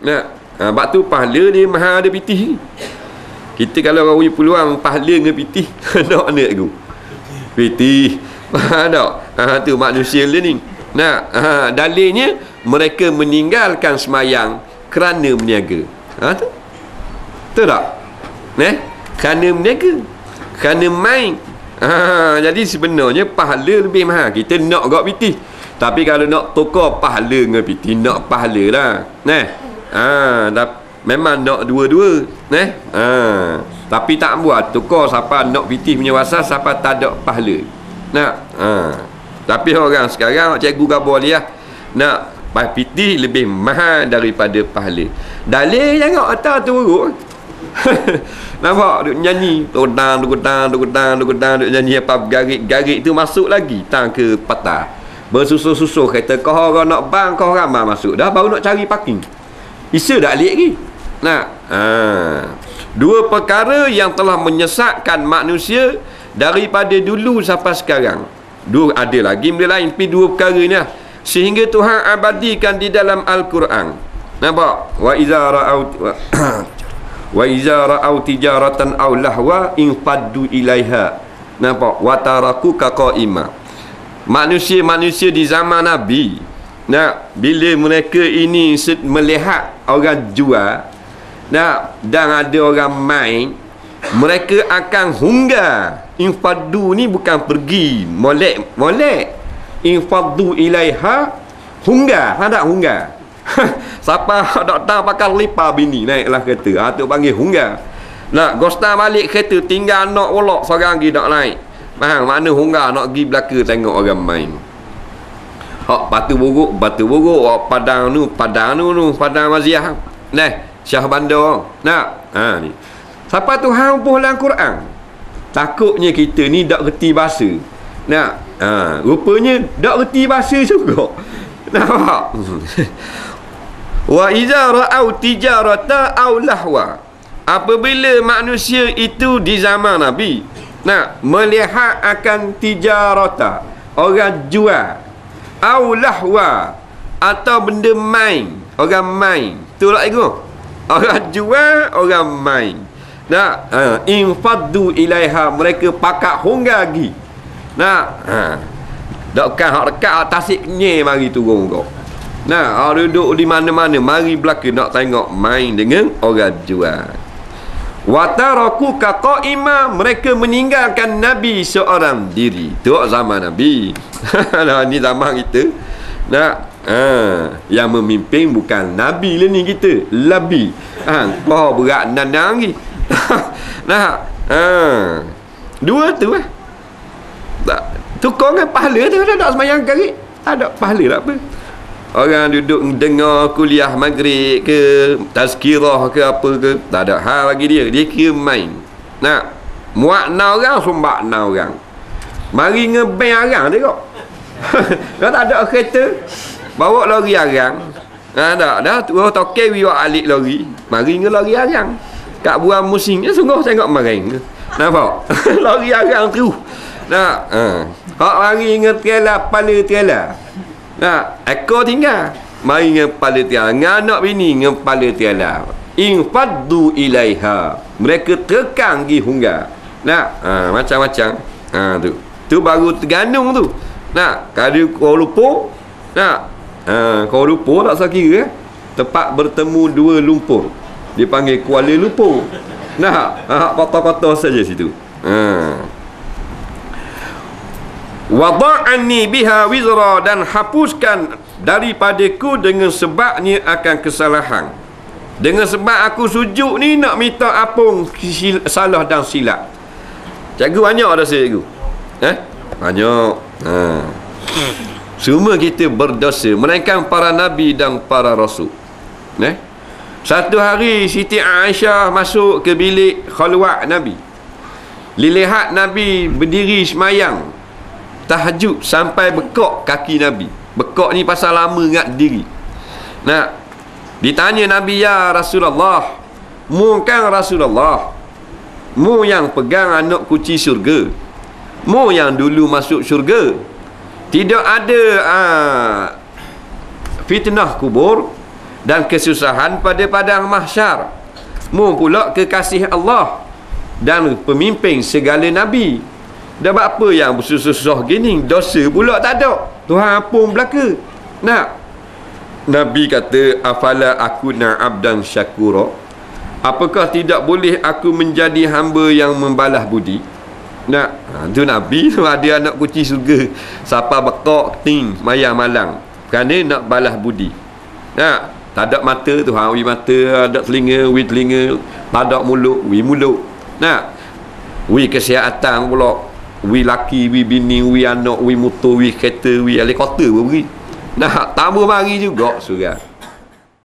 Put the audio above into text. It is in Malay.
Nak. Ha, sebab tu pahala dia mahal ada pitih. Kita kalau orang punya peluang pahala dengan pitih, nak mana aku? Pitih. Faham tak? Ha, tu manusia learning. Nah, ha, dalilnya mereka meninggalkan semayang kerana meniaga. Ha tu. Betul tak? Neh, kerana meniaga. Kerana main. Ha, jadi sebenarnya pahala lebih mahal. Kita nak gak pitih. Tapi kalau nak tukar pahala dengan pitih, nak pahala lah. Neh. Ha, tak, memang nak dua-dua. Neh. Ha, tapi tak buat tukar siapa nak pitih punya wasas, siapa tak ada pahala. Nak. Ha. Tapi orang sekarang cikgu gabar dia nak pitih lebih mahal daripada pahala. Dalil jangan atas tu buruk. Nampak duk nyanyi Tudang, tudang, tudang, tudang Duk nyanyi apa garik-garik tu masuk lagi Tang ke patah Bersusuh-susuh kata Kau orang nak bang Kau ramai masuk Dah baru nak cari parking Isa dah alik lagi. Nah, ha. Dua perkara yang telah menyesatkan manusia Daripada dulu sampai sekarang. Dua ada lagi benda lain. Tapi dua perkara ni lah. Sehingga Tuhan abadikan di dalam Al-Quran. Nampak? Wa iza ra'au wa iza ra'au tijaratan aw lahwa infaddu ilaiha. Nampak? Wa taraku qa'ima. Manusia-manusia di zaman nabi nak bila mereka ini melihat orang jual nak dan ada orang main mereka akan hungga infaddu ni bukan pergi molek molek infaddu ilaiha hungga ada hungga Siapa tak tahu pakai lipa bini naiklah kereta. Ha tu panggil hungga. Nak gosta balik kereta tinggal nak olok seorang lagi nak naik. Faham mana hungga nak pergi belaka tengok orang main. Hak batu buruk, batu buruk, hak padang nu, padang nu nu, padang maziah. Nah, Syah Bandar. Nak. Ha ni. Siapa tu hang pun dalam Quran? Takutnya kita ni tak reti bahasa. Nak. Ha, rupanya tak reti bahasa juga. Nampak? Wa iza ra'au tijarata aw lahwa. Apabila manusia itu di zaman Nabi nak melihat akan tijarata orang jual aw lahwa atau benda main orang main. Tu lah itu orang jual orang main. Nak uh, infaddu ilaiha mereka pakak hungga lagi. Nak ha. Dokkan hak dekat tasik nye mari turun kau. Nah, duduk di mana-mana mari belaka nak tengok main dengan orang jual. Wataraku kaqaima mereka meninggalkan nabi seorang diri. Tu zaman nabi. Lah ni zaman kita. Nah, ha, yang memimpin bukan nabi lah ni kita. Labi. Ha, kau berat nanang lagi. nah, ha. Dua tu lah. Tak. Tukar pahala tu tak ada semayang kari. Tak ada pahala tak apa. Orang duduk dengar kuliah maghrib ke tazkirah ke apa ke tak ada hal lagi dia. Dia kira main. Nak muak na orang sumbak na orang. Mari ngebeng orang tengok kalau tak ada kereta bawa lori arang. Ha, dah dah tu oh, toke wiwa alik lori. Mari nge lori arang. Kat buah musim ni sungguh tengok maring nampak? Lori arang tu. Nak ha. hak mari nge trailer pala trailer Nah, ekor tinggal. Mari dengan kepala tiara. Dengan anak bini dengan kepala tiara. Infaddu ilaiha. Mereka terkang pergi hungga. Nah, ha, macam-macam. Ha, tu. Tu baru tergantung tu. Nah, kalau kau lupa. Nah, ha, kau lupa tak saya kira. Eh? Tempat bertemu dua lumpur. Dipanggil Kuala Lumpur. Nah, ha, patah-patah saja situ. Ha wada'anni biha wizra dan hapuskan daripadaku dengan sebabnya akan kesalahan. Dengan sebab aku sujud ni nak minta apung salah dan silap. Cikgu banyak ada cikgu? Eh? Banyak. Ha. semua kita berdosa melainkan para nabi dan para rasul. Eh? Satu hari Siti Aisyah masuk ke bilik khalwat Nabi. Lilihat Nabi berdiri semayang tahajud sampai bekok kaki Nabi. Bekok ni pasal lama ingat diri. Nak ditanya Nabi ya Rasulullah mu kan Rasulullah. Mu yang pegang anak kuci syurga. Mu yang dulu masuk syurga. Tidak ada aa, ah, fitnah kubur dan kesusahan pada padang mahsyar. Mu pula kekasih Allah dan pemimpin segala nabi dah apa yang bersusah-susah gini? Dosa pula tak ada. Tuhan pun belaka. Nak? Nabi kata afala aku na abdan syakura? Apakah tidak boleh aku menjadi hamba yang membalas budi? Nak? Ha, tu Nabi. Tu ada anak kucing surga. Siapa bekok ting mayang malang. Kerana nak balas budi. Nak? Tak ada mata tu. Ha wi mata ada telinga wi telinga. Tak ada mulut wi mulut. Nak? Wi kesihatan pula wi laki wi bini wi anak wi motor wi kereta wi helikopter pun beri nak tamu mari juga surga